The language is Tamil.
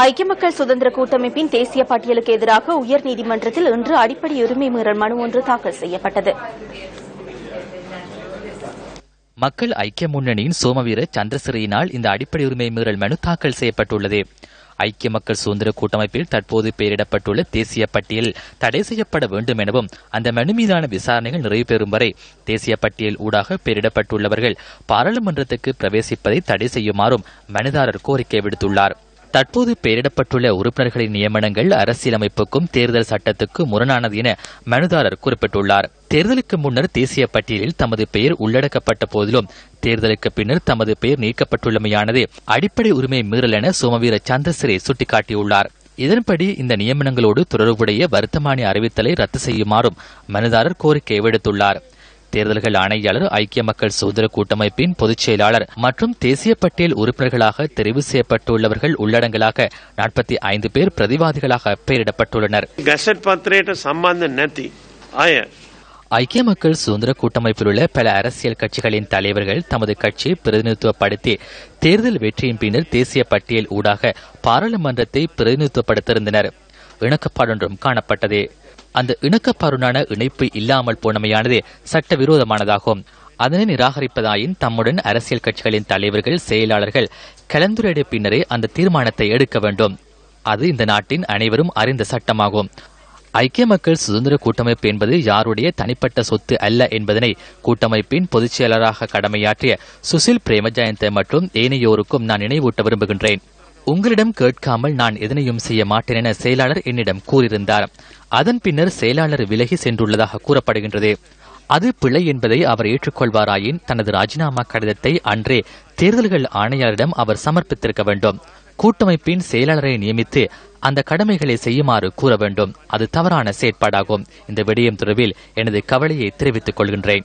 ஐக்கிய மக்கள் சுதந்திர கூட்டமைப்பின் தேசிய பட்டியலுக்கு எதிராக உயர்நீதிமன்றத்தில் இன்று அடிப்படை உரிமை மீறல் மனு ஒன்று தாக்கல் செய்யப்பட்டது. மக்கள் ஐக்கிய முன்னணியின் சோமவீர சந்திரசிறியினால் இந்த அடிப்படை உரிமை மீறல் மனு தாக்கல் செய்யப்பட்டுள்ளது. ஐக்கிய மக்கள் சுதந்திர கூட்டமைப்பில் தற்போது பெயரிடப்பட்டுள்ள தேசிய பட்டியல் தடை செய்யப்பட வேண்டும் எனவும் அந்த மனு மீதான விசாரணைகள் நிறைவு பெறும் வரை தேசிய பட்டியல் ஊடாக பெயரிடப்பட்டுள்ளவர்கள் பாராளுமன்றத்துக்கு பிரவேசிப்பதை தடை செய்யுமாறும் மனுதாரர் கோரிக்கை விடுத்துள்ளார். தற்போது பெயரிடப்பட்டுள்ள உறுப்பினர்களின் நியமனங்கள் அரசியலமைப்புக்கும் தேர்தல் சட்டத்துக்கு முரணானது என மனுதாரர் குறிப்பிட்டுள்ளார். தேர்தலுக்கு முன்னர் தேசிய பட்டியலில் தமது பெயர் உள்ளடக்கப்பட்ட போதிலும் தேர்தலுக்கு பின்னர் தமது பெயர் நீக்கப்பட்டுள்ளமையானது அடிப்படை உரிமை மீறல் என சோமவீர சந்திரசிரே சுட்டிக்காட்டியுள்ளார். இதன்படி இந்த நியமனங்களோடு தொடர்புடைய வருத்தமானி அறிவித்தலை ரத்து செய்யுமாறும் மனுதாரர் கோரிக்கை விடுத்துள்ளார். தேர்தல்கள் ஆணையாளர் ஐக்கிய மக்கள் சுதந்திர கூட்டமைப்பின் பொதுச் செயலாளர் மற்றும் தேசிய பட்டியல் உறுப்பினர்களாக தெரிவு செய்யப்பட்டுள்ளவர்கள் உள்ளடங்கலாக நாற்பத்தி ஐந்து பேர் பிரதிவாதிகளாக பெயரிடப்பட்டுள்ளனர். ஐக்கிய மக்கள் சுதந்திர கூட்டமைப்பில் உள்ள பல அரசியல் கட்சிகளின் தலைவர்கள் தமது கட்சியை பிரதிநிதித்துவப்படுத்தி தேர்தல் வெற்றியின் பின்னர் தேசிய பட்டியல் ஊடாக பாராளுமன்றத்தை பிரதிநிதித்துவப்படுத்தியிருந்தனர். இணக்கப்பாடொன்றும் காணப்பட்டது. அந்த இணக்கப்பாடுடான இணைப்பு இல்லாமல் போனமையானது சட்டவிரோதமானதாகும். அதனை நிராகரிப்பதாயின் தம்முடன் அரசியல் கட்சிகளின் தலைவர்கள் செயலாளர்கள் கலந்துரையாடிய பின்னரே அந்த தீர்மானத்தை எடுக்க வேண்டும். அது இந்த நாட்டின் அனைவரும் அறிந்த சட்டமாகும். ஐக்கிய மக்கள் சுதந்திர கூட்டமைப்பு என்பது யாருடைய தனிப்பட்ட சொத்து அல்ல என்பதனை கூட்டமைப்பின் பொதுச் செயலராக கடமையாற்றிய சுசில் பிரேமஜயந்த மற்றும் ஏனையோருக்கும் நான் நினைவூட்ட விரும்புகின்றேன். உங்களிடம் கேட்காமல் நான் எதனையும் செய்ய மாட்டேன் என செயலாளர் என்னிடம் கூறியிருந்தார். அதன் பின்னர் செயலாளர் விலகி சென்றுள்ளதாக கூறப்படுகின்றது. அது பிழை என்பதை அவர் ஏற்றுக்கொள்வாராயின் தனது ராஜினாமா கடிதத்தை அன்றே தேர்தல்கள் ஆணையாளரிடம் அவர் சமர்ப்பித்திருக்க வேண்டும். கூட்டமைப்பின் செயலாளரை நியமித்து அந்த கடமைகளை செய்யுமாறு கூற வேண்டும். அது தவறான செயற்பாடாகும். இந்த விடயம் தொடர்பில் எனது கவலையை தெரிவித்துக் கொள்கின்றேன்.